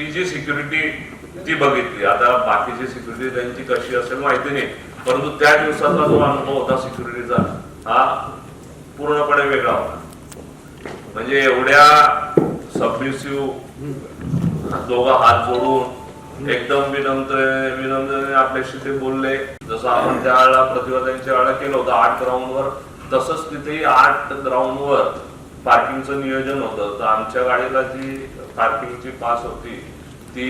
ती जी सिक्युरिटी ती बघितली. आता बाकीची सिक्युरिटी त्यांची कशी असेल माहिती नाही. परंतु त्या दिवसाचा जो अनुभव होता सिक्युरिटीचा हा पूर्णपणे वेगळा होता. म्हणजे एवढ्या सबमिसिव्ह दोघं हात जोडून एकदम विनम्र विनम्र आपल्याशी ते बोलले. जसं आपण प्रतिभा त्यांच्या वेळेला केलं होतं आठ ग्राउंडवर तसंच तिथेही आठ ग्राउंडवर पार्किंगचं नियोजन होतं. तर आमच्या गाडीला जी पार्किंगची पास होती ती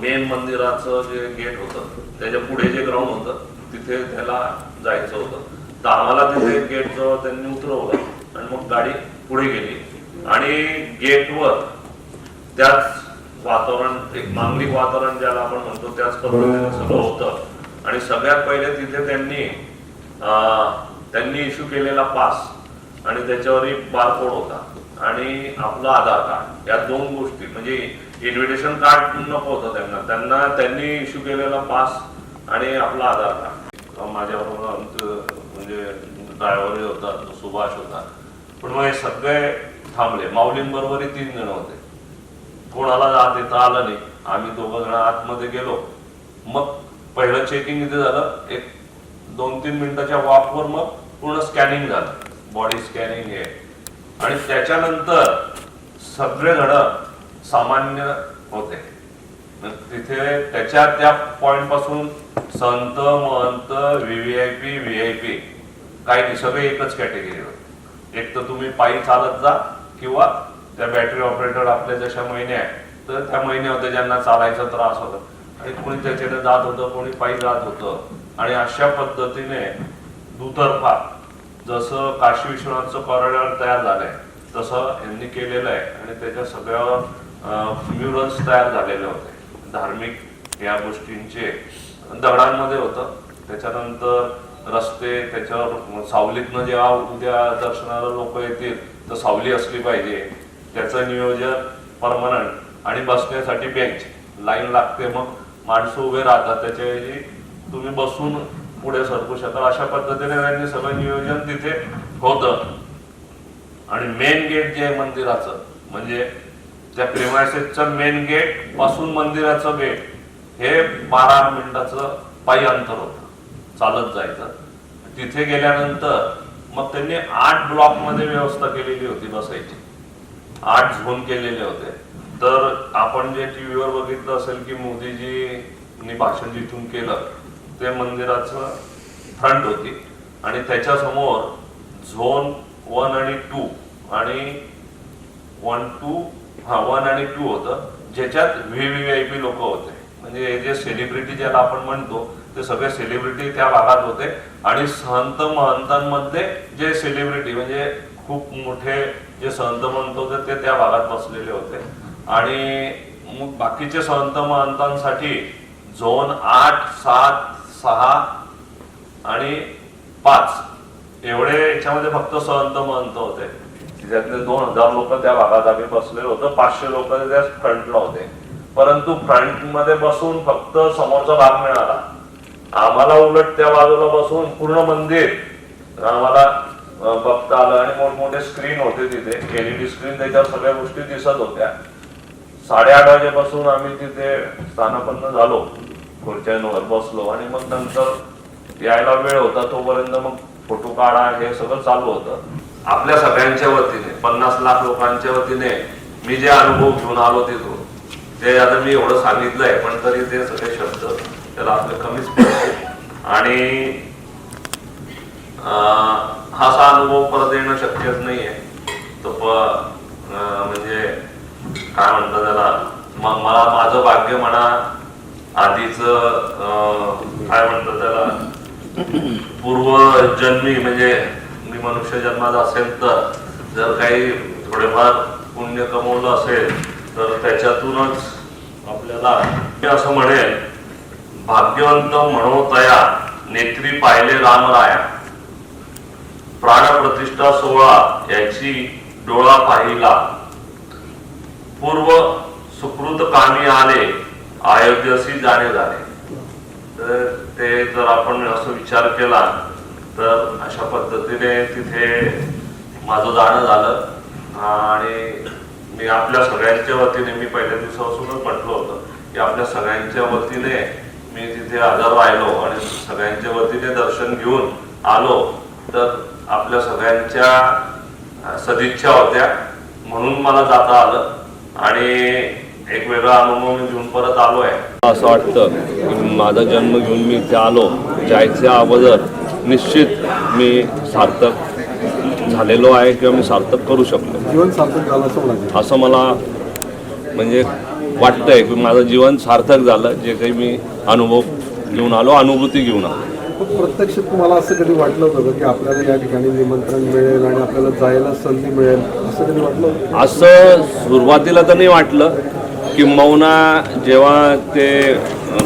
मेन मंदिराचं जे गेट होतं त्याच्या पुढे जे ग्राउंड होतं तिथे त्याला जायचं होतं. तर आम्हाला तिथे गेट जवळ त्यांनी उतरवलं आणि मग गाडी पुढे गेली. आणि गेटवर त्याच वातावरण एक मांगलिक वातावरण ज्याला आपण म्हणतो त्याच पद्धतीने सगळं होतं. आणि सगळ्यात पहिले तिथे त्यांनी त्यांनी इश्यू केलेला पास आणि त्याच्यावरही बारकोड होता. आणि आपलं आधार कार्ड या दोन गोष्टी. म्हणजे इन्व्हिटेशन कार्ड नको होतं त्यांना. त्यांना त्यांनी इश्यू केलेला पास आणि आपला आधार कार्ड. माझ्याबरोबर आमचं म्हणजे ड्रायव्हरही होता तो सुभाष होता. पण मग हे सगळे थांबले. माऊलींबरोबरही तीन जण होते. कोणाला आत देता आलं नाही. आम्ही दोघं जण आतमध्ये गेलो. मग पहिलं चेकिंग इथे झालं. एक दोन तीन मिनिटाच्या वापवर मग पूर्ण स्कॅनिंग झालं. बॉडी स्कॅनिंग हे. आणि त्याच्यानंतर सगळेजण सामान्य होते. तिथे त्याच्या त्या पॉइंटपासून संत महंत व्हीव्हीआयपी व्हीआयपी काही नाही सगळे एकच कॅटेगरी होते. एक तर तुम्ही पायी चालत जा किंवा त्या बॅटरी ऑपरेटर आपल्या जशा महिन्या आहेत तर त्या महिन्या होत्या ज्यांना चालायचा त्रास होता. आणि कोणी त्याच्याने जात होतं कोणी पायी जात होतं. आणि अशा पद्धतीने दुतर्फा जसं काशी विश्वनाथचं कॉरिडॉर तयार झालंय तसं यांनी केलेलं आहे आणि त्याच्या सगळ्यावर म्युरल्स तयार झालेले होते. धार्मिक या गोष्टींचे दगडांमध्ये होतं. त्याच्यानंतर रस्ते त्याच्यावर सावलीतनं जेव्हा उद्या दर्शनाला लोक येतील तर सावली असली पाहिजे. त्याचं नियोजन परमनंट आणि बसण्यासाठी बेंच लाईन लागते मग. माणसं उभे राहतात. त्याच्याऐवजी तुम्ही बसून पुढे सरकू शकाल. अशा पद्धतीने त्यांनी सगळं नियोजन तिथे होतं. आणि मेन गेट जे आहे मंदिराचं म्हणजे त्या प्रेमायसेसचं मेन गेटपासून मंदिराचं गेट हे बारा मिनिटाचं पायी अंतर होतं. चालत जायचं. तिथे गेल्यानंतर मग त्यांनी आठ ब्लॉकमध्ये व्यवस्था केलेली होती बसायची. आठ झोन केलेले होते. तर आपण जे टीव्हीवर बघितलं असेल की मोदीजींनी भाषण जिथून केलं ते मंदिराचं फ्रंट होती. आणि त्याच्यासमोर झोन वन आणि टू आणि वन टू हा वन आणि टू होतं ज्याच्यात व्ही व्ही आय पी लोक होते. म्हणजे हे जे सेलिब्रिटी ज्याला आपण म्हणतो ते सगळे सेलिब्रिटी त्या भागात होते. आणि संत महंतांमध्ये जे सेलिब्रिटी म्हणजे खूप मोठे जे संत महंत होते ते त्या भागात बसलेले होते. आणि बाकीचे संत महंतांसाठी झोन आठ सात सहा आणि पाच. एवढे याच्यामध्ये फक्त संत महंत होते. त्यातले दोन हजार लोक त्या भागात आम्ही बसले होतो. पाचशे लोक त्या फ्रंटला होते. परंतु फ्रंटमध्ये बसून फक्त समोरचा भाग मिळाला. आम्हाला उलट त्या बाजूला बसून पूर्ण मंदिर. आम्हाला बघता आलं आणि मोठमोठे स्क्रीन होते तिथे. एलईडी स्क्रीन त्याच्यावर सगळ्या गोष्टी दिसत होत्या. साडेआठ वाजेपासून आम्ही तिथे स्थानापन्न झालो. खुर्च्यांवर बसलो आणि मग नंतर यायला वेळ होता तोपर्यंत मग फोटो काढा हे सगळं चालू होतं. आपल्या सगळ्यांच्या वतीने पन्नास लाख लोकांच्या वतीने मी जे अनुभव घेऊन आलो तिथून ते आता मी एवढं सांगितलंय पण तरी ते सगळे शब्द त्याला आपलं कमीच पडते आणि अं, हा असा अनुभव परत येणं शक्यच नाहीये. तो म्हणजे काय म्हणतात त्याला मला माझं भाग्य म्हणा आधीच काय म्हणतात त्याला? पूर्व जन्मी म्हणजे मी मनुष्य जन्माचा असेल तर जर काही थोडेफार पुण्य कमवलं असेल तर त्याच्यातूनच आपल्याला मी असं म्हणेल भाग्यवंत म्हणो नेत्री पाहिले रामराया. प्राणप्रतिष्ठा सोहळा याची डोळा पाहिला. पूर्व सुकृत कामी आले अयोध्यसी जाणे झाले. तर ते जर आपण असं विचार केला तर अशा पद्धतीने तिथे माझं जाणं झालं. आणि मी आपल्या सगळ्यांच्या वतीने मी पहिल्या दिवसापासूनच म्हटलं होतं की आपल्या सगळ्यांच्या वतीने मी तिथे हजर राहिलो आणि सगळ्यांच्या वतीने दर्शन घेऊन आलो. तर आपल्या सगळ्यांच्या सदिच्छा होत्या. म्हणून मला जाता आलं. आणि एक वेगळा अनुभव मी घेऊन परत आलो आहे. असं वाटतं की माझा जन्म घेऊन मी इथे आलो जायच्या अगोदर निश्चित मी सार्थक झालेलो आहे किंवा मी सार्थक करू शकलो. जीवन सार्थक झालं असं असं मला म्हणजे वाटतंय की माझं जीवन सार्थक झालं जे काही मी अनुभव घेऊन आलो अनुभूती घेऊन आलो. प्रत्यक्ष तुम्हाला असं कधी वाटलं होतं का आपल्याला या ठिकाणी निमंत्रण मिळेल आणि आपल्याला जायला संधी मिळेल? असं कधी वाटलं असं सुरुवातीला तर नाही वाटलं किंबहुना जेव्हा ते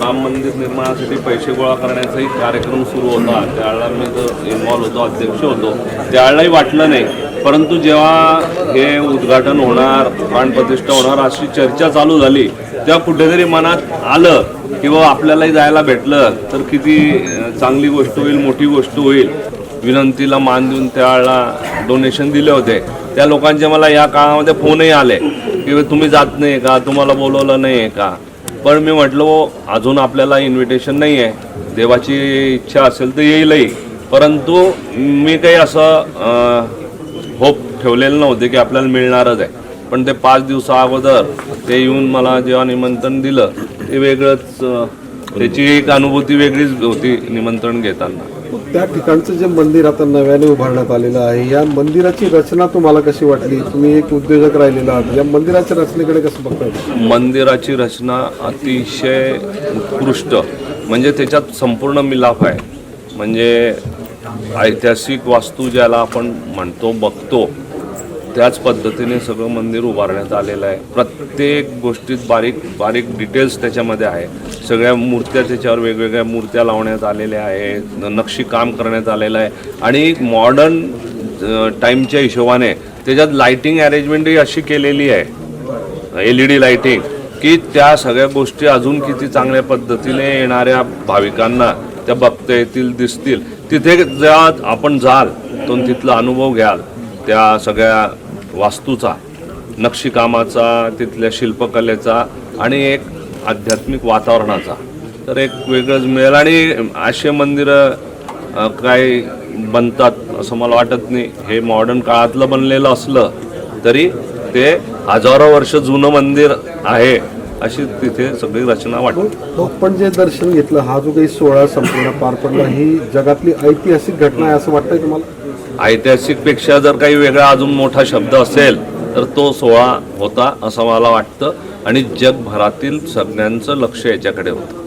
राम मंदिर निर्माणासाठी पैसे गोळा करण्याचाही कार्यक्रम सुरू होता त्यावेळेला मी जो इन्व्हॉल्व होतो अध्यक्ष होतो त्यावेळेलाही वाटलं नाही. परंतु जेव्हा हे उद्घाटन होणार प्राणप्रतिष्ठा होणार अशी चर्चा चालू झाली तेव्हा कुठेतरी मनात आलं किंवा आपल्यालाही जायला भेटलं तर किती चांगली गोष्ट होईल मोठी गोष्ट होईल. विनंतीला मान देऊन त्यावेळेला डोनेशन दिले होते. त्या लोकांचे मला या काळामध्ये फोनही आले. की तुम्ही जात नाही का? तुम्हाला बोलवलं नाही आहे का? पण मी म्हटलं अजून आपल्याला इन्व्हिटेशन नाही आहे देवाची इच्छा असेल तर येईलही. परंतु मी काही असं होप ठेवलेलं नव्हते की आपल्याला मिळणारच आहे. पण ते पाच दिवसा अगोदर ते येऊन मला जेव्हा निमंत्रण दिलं ते वेगळंच त्याची एक अनुभूती वेगळीच होती निमंत्रण घेताना. त्या ठिकाणचं जे मंदिर आता नव्याने उभारण्यात आलेलं आहे या मंदिराची रचना तुम्हाला कशी वाटली? तुम्ही एक उद्योजक राहिलेला आहात या मंदिराच्या रचनेकडे कसं बघताय? मंदिराची रचना अतिशय उत्कृष्ट म्हणजे त्याच्यात संपूर्ण मिलाफ आहे. म्हणजे ऐतिहासिक वास्तू ज्याला आपण म्हणतो बघतो त्याच पद्धतीने सगळं मंदिर उभारण्यात आलेलं आहे. प्रत्येक गोष्टीत बारीक बारीक डिटेल्स त्याच्यामध्ये आहे. सगळ्या मूर्त्या त्याच्यावर वेगवेगळ्या मूर्त्या लावण्यात आलेल्या आहेत. नक्षी काम करण्यात आलेलं आहे. आणि मॉडर्न टाईमच्या हिशोबाने त्याच्यात लाईटिंग अरेंजमेंटही अशी केलेली आहे. एल ई डी लाईटिंग की त्या सगळ्या गोष्टी अजून किती चांगल्या पद्धतीने येणाऱ्या भाविकांना त्या बघता येतील दिसतील. तिथे ज्या आपण जाल तो तिथला अनुभव घ्याल. त्या सगळ्या वास्तूचा नक्षीकामाचा तिथल्या शिल्पकलेचा आणि एक आध्यात्मिक वातावरणाचा. तर एक वेगळंच मिळेल आणि असे मंदिरं काय बनतात असं मला वाटत नाही. हे मॉडर्न काळातलं बनलेलं असलं तरी ते हजारो वर्ष जुनं मंदिर आहे. अशी तिथे सगळी रचना वाटते. आपण जे दर्शन घेतलं हा जो काही सोहळा संपूर्ण पार पडला ही जगातली ऐतिहासिक घटना आहे असं वाटतंय तुम्हाला? ऐतिहासिकपेक्षा जर काही वेगळा अजून मोठा शब्द असेल तर तो सोहळा होता असं मला वाटतं. आणि जगभरातील सगळ्यांचं लक्ष याच्याकडे होतं.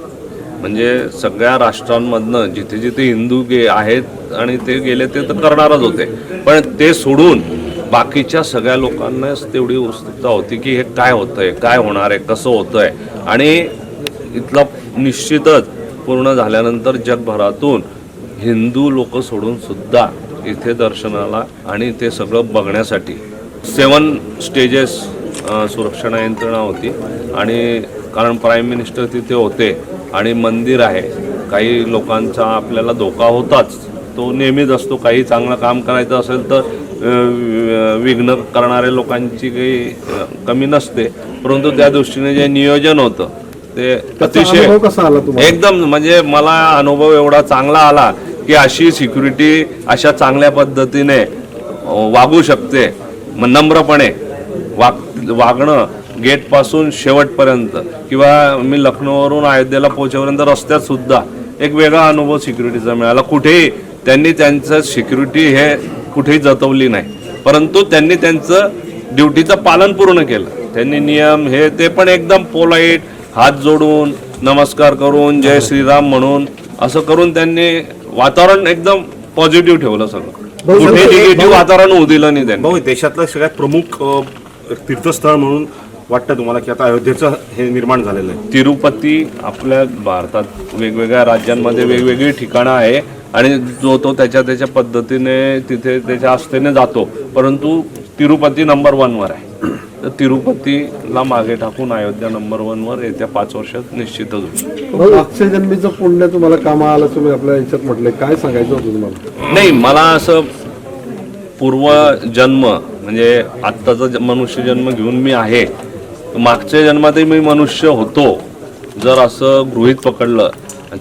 म्हणजे सगळ्या राष्ट्रांमधनं जिथे जिथे हिंदू गे आहेत आणि ते गेले ते तर करणारच होते. पण ते सोडून बाकीच्या सगळ्या लोकांनाच तेवढी उत्सुकता होती की हे काय होतंय काय होणार आहे कसं होतं आहे आणि इथला निश्चितच पूर्ण झाल्यानंतर जगभरातून हिंदू लोक सोडून सुद्धा इथे दर्शनाला आणि ते सगळं बघण्यासाठी सेवन स्टेजेस सुरक्षा यंत्रणा होती. आणि कारण प्राईम मिनिस्टर तिथे होते आणि मंदिर आहे. काही लोकांचा आपल्याला धोका होताच. तो नेहमीच असतो. काही चांगलं काम करायचं असेल तर विघ्न करणाऱ्या लोकांची काही कमी नसते. परंतु त्या दृष्टीने जे नियोजन होतं ते अतिशय एकदम म्हणजे मला अनुभव एवढा चांगला आला की अशी सिक्युरिटी अशा चांगल्या पद्धतीने वागू शकते. नम्रपणे वाग वागणं गेटपासून शेवटपर्यंत किंवा मी लखनौवरून अयोध्येला पोहोचेपर्यंत रस्त्यात सुद्धा एक वेगळा अनुभव सिक्युरिटीचा मिळाला. कुठेही त्यांनी त्यांचं सिक्युरिटी हे कुठेही जतवली नाही. परंतु त्यांनी त्यांचं ड्युटीचं पालन पूर्ण केलं. त्यांनी नियम हे ते पण एकदम पोलाईट हात जोडून नमस्कार करून जय श्रीराम म्हणून असं करून त्यांनी वातावरण एकदम पॉझिटिव्ह ठेवलं सगळं. कुठे निगेटिव्ह वातावरण होऊ दिलं नाही त्यांनी. भाऊ देशातलं सगळ्यात प्रमुख अ, तीर्थस्थळ म्हणून वाटतं तुम्हाला की आता अयोध्येचं हे निर्माण झालेलं आहे. तिरुपती आपल्या भारतात वेगवेगळ्या राज्यांमध्ये वेगवेगळी ठिकाणं आहे. आणि जो तो त्याच्या त्याच्या पद्धतीने तिथे त्याच्या आस्थेने जातो. परंतु तिरुपती नंबर वनवर आहे. तर तिरुपतीला मागे टाकून अयोध्या नंबर वनवर येत्या पाच वर्षात निश्चितच होईल. मागच्या जन्मीचं पुण्य तुम्हाला कामा आलं तुम्ही आपल्या याच्यात म्हटलंय काय सांगायचं होतं तुम्हाला? नाही मला असं पूर्व जन्म म्हणजे आत्ताचा मनुष्य जन्म घेऊन मी आहे. मागच्या जन्मातही मी मनुष्य होतो. जर असं गृहीत पकडलं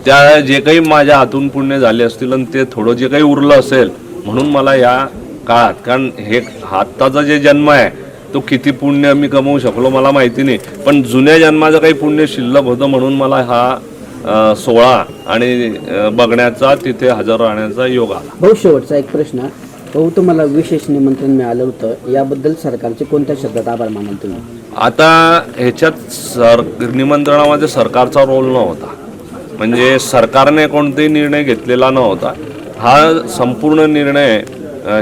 त्या जे काही माझ्या हातून पुण्य झाले असतील आणि ते थोडं जे काही उरलं असेल म्हणून मला या काळात कारण हे आत्ताचा जे जन्म आहे तो किती पुण्य मी कमवू शकलो मला माहिती नाही. पण जुन्या जन्माचं काही पुण्य शिल्लक होतं म्हणून मला हा सोहळा आणि बघण्याचा तिथे हजर राहण्याचा योग आला. भाऊ शेवटचा एक प्रश्न. भाऊ तुम्हाला विशेष निमंत्रण मिळालं होतं. याबद्दल सरकारचे कोणत्या शब्दात आभार मानाल तुम्ही? आता ह्याच्यात सर निमंत्रणामध्ये सरकारचा रोल नव्हता. म्हणजे सरकारने कोणताही निर्णय घेतलेला नव्हता. हा संपूर्ण निर्णय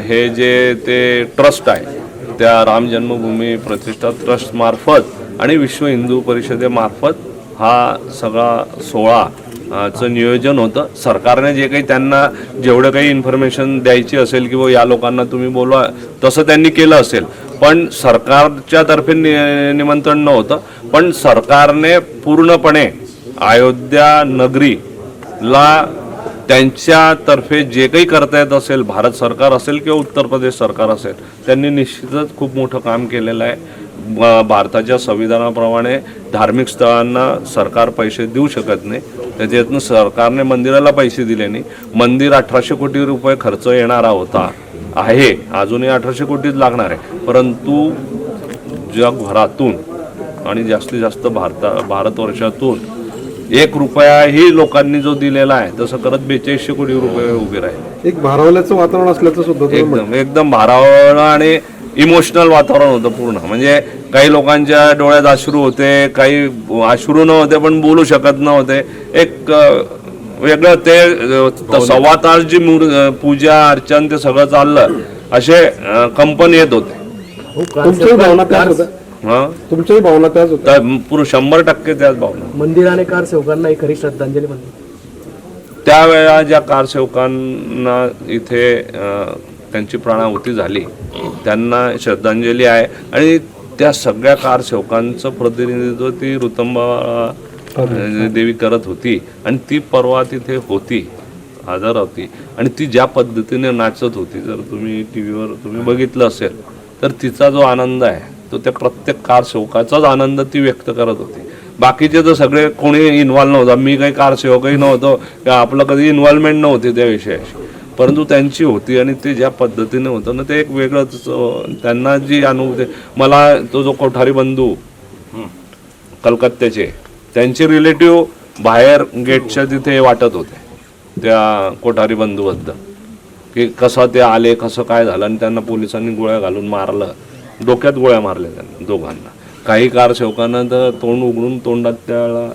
हे जे ते ट्रस्ट आहे त्या राम जन्मभूमी प्रतिष्ठा ट्रस्टमार्फत आणि विश्व हिंदू परिषदेमार्फत हा सगळा सोहळा चं नियोजन होतं. सरकारने जे काही त्यांना जेवढं काही इन्फॉर्मेशन द्यायची असेल किंवा या लोकांना तुम्ही बोलवा तसं त्यांनी केलं असेल. पण सरकारच्या तर्फे नि निमंत्रण नव्हतं. पण सरकारने पूर्णपणे अयोध्या नगरीला त्यांच्यातर्फे जे काही करता येत असेल भारत सरकार असेल किंवा उत्तर प्रदेश सरकार असेल त्यांनी निश्चितच खूप मोठं काम केलेलं आहे. भारताच्या संविधानाप्रमाणे धार्मिक स्थळांना सरकार पैसे देऊ शकत नाही. त्याच्यातनं सरकारने मंदिराला पैसे दिले नाही. मंदिर अठराशे कोटी रुपये खर्च येणारा होता आहे. अजूनही अठराशे कोटीच लागणार आहे. परंतु जगभरातून आणि जास्तीत जास्त भारता भारतवर्षातून एक रुपयाही लोकांनी जो दिलेला आहे तसं करत बेचाळीसशे कोटी रुपये उभे राहिले. एक भारावल्याचं वातावरण असल्याचं सुद्धा एकदम एकदम भारावण आणि इमोशनल वातावरण होतं पूर्ण. म्हणजे काही लोकांच्या डोळ्यात अश्रू होते काही अश्रू नव्हते पण बोलू शकत नव्हते. एक वेगळं ते त- सव्वा तास जी पूजा अर्चन ते सगळं चाललं असे कंपन येत होते? तुमच्याही भावना त्याच होत्या. हं? पूर्ण शंभर टक्के त्याच भावना. मंदिराने कार सेवकांना एक खरी श्रद्धांजली म्हणली. त्यावेळा ज्या कारसेवकांना इथे अ, त्यांची प्राणाहुती झाली त्यांना श्रद्धांजली आहे. आणि त्या सगळ्या कारसेवकांचं प्रतिनिधित्व ती ऋतंबा देवी करत होती. आणि ती परवा तिथे होती हजर होती. आणि ती ज्या पद्धतीने नाचत होती जर तुम्ही टी व्हीवर तुम्ही बघितलं असेल तर तिचा जो आनंद आहे तो त्या प्रत्येक कारसेवकाचाच आनंद ती व्यक्त करत होती. बाकीचे तर सगळे कोणी इन्व्हॉल्व नव्हता. मी काही कारसेवकही नव्हतो. किंवा आपलं कधी इन्व्हॉल्वमेंट नव्हती त्या विषयाशी. परंतु त्यांची होती आणि ते ज्या पद्धतीने होतं ना ते एक वेगळंच त्यांना जी अनुभूती मला तो जो कोठारी बंधू कलकत्त्याचे त्यांचे रिलेटिव्ह बाहेर गेटच्या तिथे वाटत होते त्या कोठारी बंधूबद्दल. की कसं ते आले कसं काय झालं आणि त्यांना पोलिसांनी गोळ्या घालून मारलं. डोक्यात गोळ्या मारल्या त्यांना दोघांना. काही कारसेवकांना तर तोंड उघडून तोंडात त्याला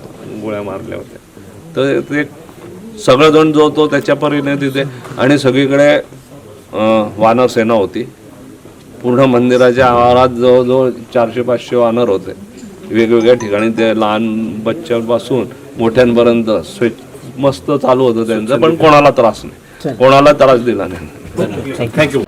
गोळ्या मारल्या होत्या. तर ते सगळेजण जो तो त्याच्या परीने तिथे आणि सगळीकडे वानर सेना होती. पूर्ण मंदिराच्या आवारात जवळजवळ चारशे पाचशे वानर होते. वेगवेगळ्या ठिकाणी ते लहान बच्च्यापासून मोठ्यांपर्यंत स्वेच मस्त चालू होतं त्यांचं पण कोणाला त्रास नाही. कोणाला त्रास दिला नाही. थँक्यू